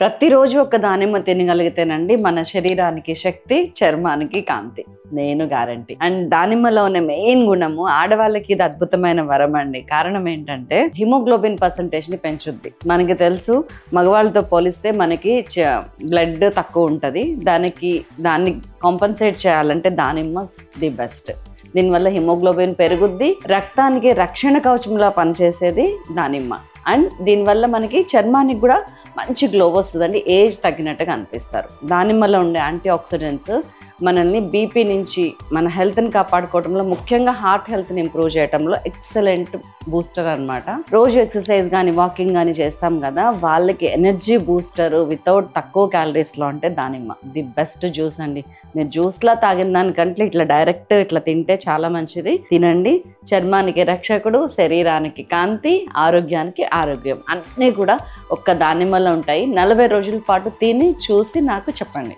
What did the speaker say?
ప్రతిరోజు ఒక దానిమ్మ తినగలిగితేనండి మన శరీరానికి శక్తి చర్మానికి కాంతి. నేను గ్యారంటీ అండ్ దానిమ్మలో ఉన్న మెయిన్ గుణము ఆడవాళ్ళకి ఇది అద్భుతమైన వరం అండి కారణం ఏంటంటే హిమోగ్లోబిన్ పర్సంటేజ్ని పెంచుద్ది. మనకి తెలుసు మగవాళ్ళతో పోలిస్తే మనకి బ్లడ్ తక్కువ ఉంటుంది. దానికి దాన్ని కాంపన్సేట్ చేయాలంటే దానిమ్మ ది బెస్ట్. దీనివల్ల హిమోగ్లోబిన్ పెరుగుద్ది. రక్తానికి రక్షణ కవచంలా పనిచేసేది దానిమ్మ. అండ్ దీనివల్ల మనకి చర్మానికి కూడా మంచి గ్లో వస్తుందండి. ఏజ్ తగ్గినట్టుగా అనిపిస్తారు. దానిమ్మలో ఉండే యాంటీ ఆక్సిడెంట్స్ మనల్ని బీపీ నుంచి మన హెల్త్ని కాపాడుకోవడంలో ముఖ్యంగా హార్ట్ హెల్త్ని ఇంప్రూవ్ చేయడంలో ఎక్సలెంట్ బూస్టర్ అన్నమాట. రోజు ఎక్సర్సైజ్ కానీ వాకింగ్ కానీ చేస్తాం కదా వాళ్ళకి ఎనర్జీ బూస్టర్ వితౌట్ తక్కువ క్యాలరీస్లో అంటే దానిమ్మ. ది బెస్ట్ జ్యూస్ అండి. మీరు జ్యూస్లా తాగిన దానికంటే ఇట్లా డైరెక్ట్ ఇట్లా తింటే చాలా మంచిది. తినండి. చర్మానికి రక్షకుడు శరీరానికి కాంతి ఆరోగ్యానికి ఆరోగ్యం. అన్నీ కూడా ఒక్క దానిమ్మలో ఉంటాయి. నలభై రోజుల పాటు తిని చూసి నాకు చెప్పండి.